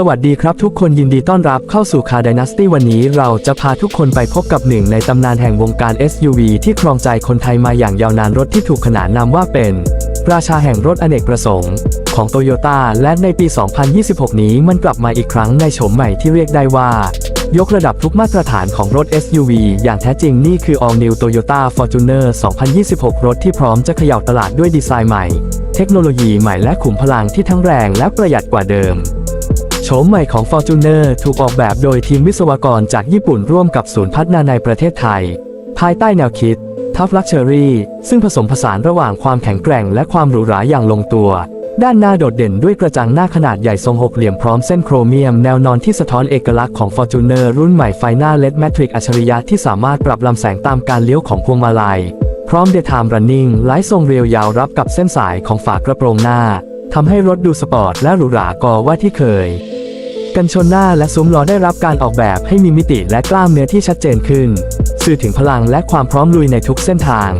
สวัสดีครับทุกคนยินดีต้อนรับเข้าสู่คา d y นาสตี้วันนี้เราจะพาทุกคนไปพบกับหนึ่งในตำนานแห่งวงการ SUV ที่ครองใจคนไทยมาอย่างยาวนานรถที่ถูกขนานนามว่าเป็น ราชาแห่งรถอเนกประสงค์ ของโตโยต้าและในปี 2026 นี้มันกลับมาอีกครั้งในโฉมใหม่ที่เรียกได้ว่า ยกระดับทุกมาตรฐานของรถ SUV อย่างแท้จริงนี่คือ All New Toyota Fortuner 2026 รถที่พร้อมจะเขย่าตลาดด้วยดีไซน์ใหม่ เทคโนโลยีใหม่และขุมพลังที่ทั้งแรงและประหยัดกว่าเดิม โฉมใหม่ของ Fortuner ถูกออกแบบโดยทีมวิศวกรจากญี่ปุ่นร่วมกับศูนย์พัฒนาในประเทศไทย ภายใต้แนวคิด Tough Luxury ซึ่งผสมผสานระหว่างความแข็งแกร่งและความหรูหราอย่างลงตัว ด้านหน้าโดดเด่นด้วยกระจังหน้าขนาดใหญ่ทรงหกเหลี่ยมพร้อมเส้นโครเมียมแนวนอนที่สะท้อนเอกลักษณ์ของ Fortuner รุ่นใหม่ไฟหน้า LED Matrix อัจฉริยะที่สามารถปรับลำแสงตามการเลี้ยวของพวงมาลัย พร้อม Daytime Running ไลท์ทรงเรียวยาวรับกับเส้นสายของฝากระโปรงหน้าทำให้รถดูสปอร์ตและหรูหรากว่าที่เคย กันชนหน้าและซุ้มล้อได้รับการออกแบบให้มีมิติและกล้ามเนื้อที่ชัดเจนขึ้น สื่อถึงพลังและความพร้อมลุยในทุกเส้นทาง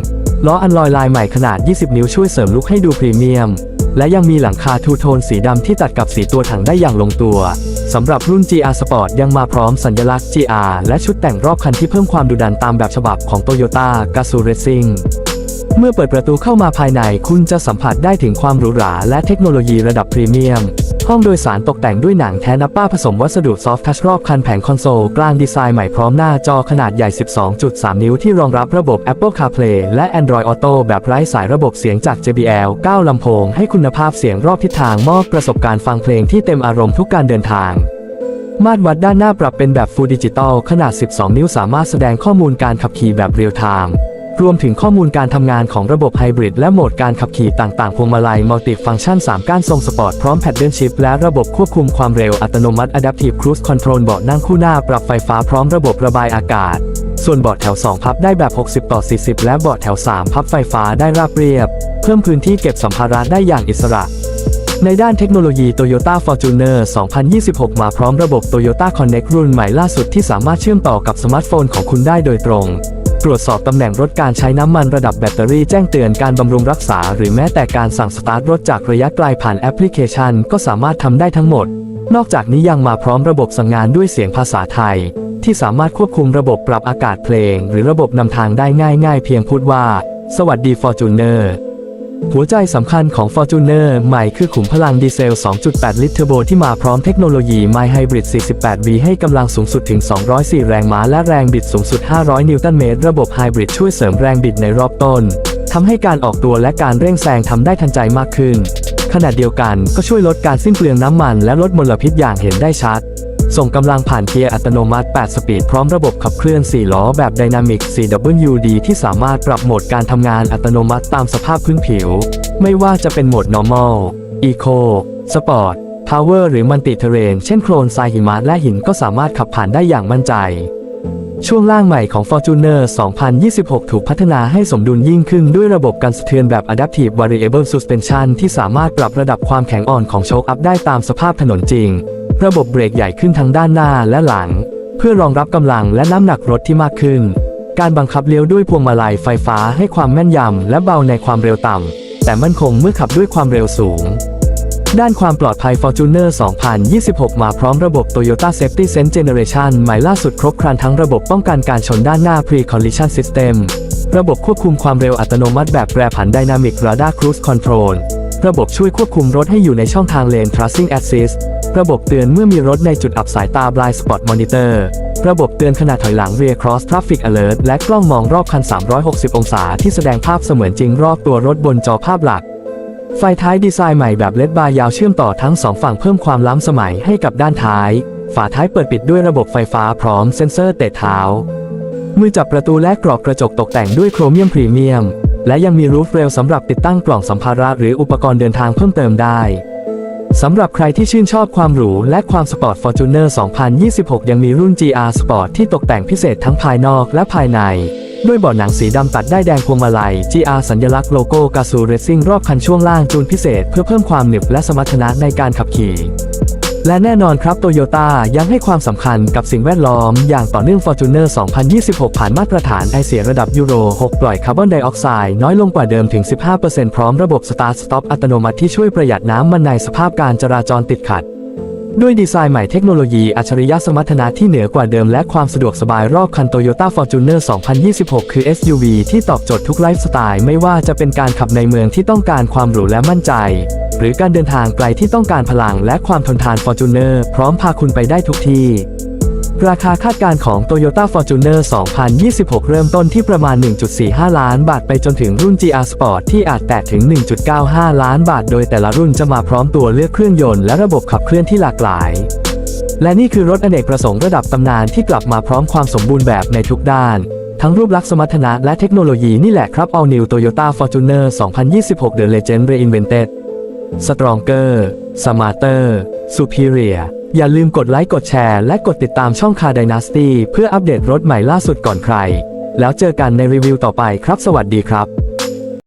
ล้ออันลอยลายใหม่ขนาด 20 นิ้วช่วยเสริมลุคให้ดูพรีเมียม และยังมีหลังคาทูโทนสีดำที่ตัดกับสีตัวถังได้อย่างลงตัวสำหรับรุ่น GR Sport ยังมาพร้อมสัญลักษณ์ GR และชุดแต่งรอบคันที่เพิ่มความดุดันตามแบบฉบับของ Toyota Gazoo Racing เมื่อเปิดประตูเข้ามาภายในคุณจะสัมผัสได้ถึงความหรูหราและเทคโนโลยีระดับพรีเมียม ห้องโดยสารตกแต่งด้วยหนังแทนับป้าผสมวัสดุซอฟท์ทัชรอบคันแผงคอนโซลกลางดีไซน์ใหม่พร้อมหน้าจอขนาดใหญ่ 12.3 นิ้วที่รองรับระบบ Apple CarPlay และ Android Auto แบบไร้สายระบบเสียงจาก JBL 9 ลำโพง ให้คุณภาพเสียงรอบทิศทางมอบประสบการณ์ฟังเพลงที่เต็มอารมณ์ทุกการเดินทางมาตรวัดด้านหน้าปรับเป็นแบบ Full Digital ขนาด 12 นิ้วสามารถแสดงข้อมูลการขับขี่แบบเรียลไทม์ รวมถึงข้อมูลการทำงานของระบบไฮบริดและโหมดการขับขี่ต่างๆ พวงมาลัยมัลติฟังก์ชัน 3 ก้านทรงสปอร์ต พร้อมแพดเดิลชิพและระบบควบคุมความเร็วอัตโนมัติ Adaptive Cruise Control เบาะนั่งคู่หน้าปรับไฟฟ้าพร้อมระบบระบายอากาศ ส่วนเบาะแถว 2 พับได้แบบ 60 ต่อ 40 และเบาะแถว 3 พับไฟฟ้าได้ราบเรียบ เพิ่มพื้นที่เก็บสัมภาระได้อย่างอิสระในด้านเทคโนโลยี Toyota Fortuner 2026 มาพร้อมระบบ Toyota Connect รุ่นใหม่ล่าสุดที่สามารถเชื่อมต่อกับสมาร์ทโฟนของคุณได้โดยตรง ตรวจสอบตำแหน่งรถการใช้น้ำมันระดับแบตเตอรี่แจ้งเตือนการบำรุงรักษา หรือแม้แต่การสั่งสตาร์ทรถจากระยะไกลผ่านแอปพลิเคชัน ก็สามารถทำได้ทั้งหมด นอกจากนี้ยังมาพร้อมระบบสั่งงานด้วยเสียงภาษาไทย ที่สามารถควบคุมระบบปรับอากาศเพลง หรือระบบนำทางได้ง่าย ๆ เพียงพูดว่า สวัสดี Fortuner หัวใจสำคัญของ Fortuner ใหม่คือขุมพลังดีเซล 2.8 ลิตรเทอร์โบที่มาพร้อมเทคโนโลยี My Hybrid 48V ให้กำลังสูงสุดถึง 204 แรงม้าและแรงบิดสูงสุด 500 นิวตันเมตร ระบบ Hybrid ช่วยเสริมแรงบิดในรอบต้น ทำให้การออกตัวและการเร่งแซงทำได้ทันใจมากขึ้น ขณะเดียวกันก็ช่วยลดการสิ้นเปลืองน้ำมันและลดมลพิษอย่างเห็นได้ชัด ส่งกำลังผ่านเกียร์อัตโนมัติ 8 สปีดพร้อมระบบขับเคลื่อน 4 ล้อแบบ Dynamic CWD ที่สามารถปรับโหมดการทำงานอัตโนมัติตามสภาพพื้นผิว ไม่ว่าจะเป็นโหมด Normal Eco Sport Power หรือ Multi Terrain เช่นโคลนทรายหิมะและหินก็สามารถขับผ่านได้อย่างมั่นใจ ช่วงล่างใหม่ของ Fortuner 2026 ถูกพัฒนาให้สมดุลยิ่งขึ้นด้วยระบบการสะเทือนแบบ Adaptive Variable Suspension ที่สามารถปรับระดับความแข็งอ่อนของโชคอัพได้ตามสภาพถนนจริง ระบบเบรกใหญ่ขึ้นทั้งด้านหน้าและหลัง เพื่อรองรับกำลังและน้ำหนักรถที่มากขึ้น การบังคับเลี้ยวด้วยพวงมาลัยไฟฟ้าให้ความแม่นยำและเบาในความเร็วต่ำ แต่มั่นคงเมื่อขับด้วยความเร็วสูง ด้านความปลอดภัย Fortuner 2026 มาพร้อมระบบ Toyota Safety Sense Generation ใหม่ล่าสุดครบครันทั้งระบบป้องกันการชนด้านหน้า Pre-Collision System ระบบควบคุมความเร็วอัตโนมัติแบบแปรผัน Dynamic Radar Cruise Control ระบบช่วยควบคุมรถให้อยู่ในช่องทางเลน Tracing Assist ระบบเตือนเมื่อมีรถในจุดอับสายตา Blind Spot Monitor ระบบเตือนขณะถอยหลัง Rear Cross Traffic Alert และกล้องมองรอบคัน 360 องศาที่แสดงภาพเสมือนจริงรอบตัวรถบนจอภาพหลัก ไฟท้ายดีไซน์ใหม่แบบเลดบาร์ยาวเชื่อมต่อทั้งสองฝั่งเพิ่มความล้ำสมัยให้กับด้านท้าย ฝาท้ายเปิดปิดด้วยระบบไฟฟ้าพร้อมเซ็นเซอร์เตะเท้า มือจับประตูและกรอบกระจกตกแต่งด้วยโครเมียมพรีเมียม และยังมีรูฟเรลสำหรับติดตั้งกล่องสัมภาระหรืออุปกรณ์เดินทางเพิ่มเติมได้ สำหรับใครที่ชื่นชอบความหรูและความสปอร์ต Fortuner 2026 ยังมีรุ่น GR Sport ที่ตกแต่งพิเศษทั้งภายนอกและภายใน ด้วยเบาะหนังสีดำตัดได้แดงพวงมาลัย GR สัญลักษณ์โลโก้กาซูเรซิ่งรอบคันช่วงล่างจูนพิเศษเพื่อเพิ่มความหนึบและสมรรถนะในการขับขี่ และแน่นอนครับโตโยต้ายังให้ความสำคัญกับสิ่งแวดล้อม อย่างต่อเนื่อง Fortuner 2026 ผ่านมาตรฐานไอเสียระดับยูโร 6 ปล่อยคาร์บอนไดออกไซด์น้อยลงกว่าเดิมถึง 15%พร้อมระบบ Start Stop อัตโนมัติที่ช่วยประหยัดน้ำมันในสภาพการจราจรติดขัด ด้วยดีไซน์ใหม่เทคโนโลยีอัจฉริยะสมรรถนะที่เหนือกว่าเดิมและความสะดวกสบายรอบคัน Toyota Fortuner 2026 คือ SUV ที่ตอบโจทย์ทุกไลฟ์สไตล์ไม่ว่าจะเป็นการขับในเมืองที่ต้องการความหรูและมั่นใจ หรือการเดินทางไกลที่ต้องการพลังและความทนทาน Fortuner พร้อมพาคุณไปได้ทุกที่ ราคาคาดการณ์ของ Toyota Fortuner 2026 เริ่มต้นที่ประมาณ 1.45 ล้านบาทไปจนถึงรุ่น GR Sport ที่อาจแตะถึง 1.95 ล้านบาท โดยแต่ละรุ่นจะมาพร้อมตัวเลือกเครื่องยนต์และระบบขับเคลื่อนที่หลากหลายและนี่คือรถอเนกประสงค์ระดับตำนานที่กลับมาพร้อมความสมบูรณ์แบบในทุกด้าน ทั้งรูปลักษณ์สมรรถนะและเทคโนโลยีนี่แหละครับ All New Toyota Fortuner 2026 The Legend Reinvented Stronger Smarter Superior อย่าลืมกดไลค์กดแชร์และกดติดตามช่อง Car Dynasty เพื่ออัปเดตรถใหม่ล่าสุดก่อนใคร แล้วเจอกันในรีวิวต่อไปครับ สวัสดีครับ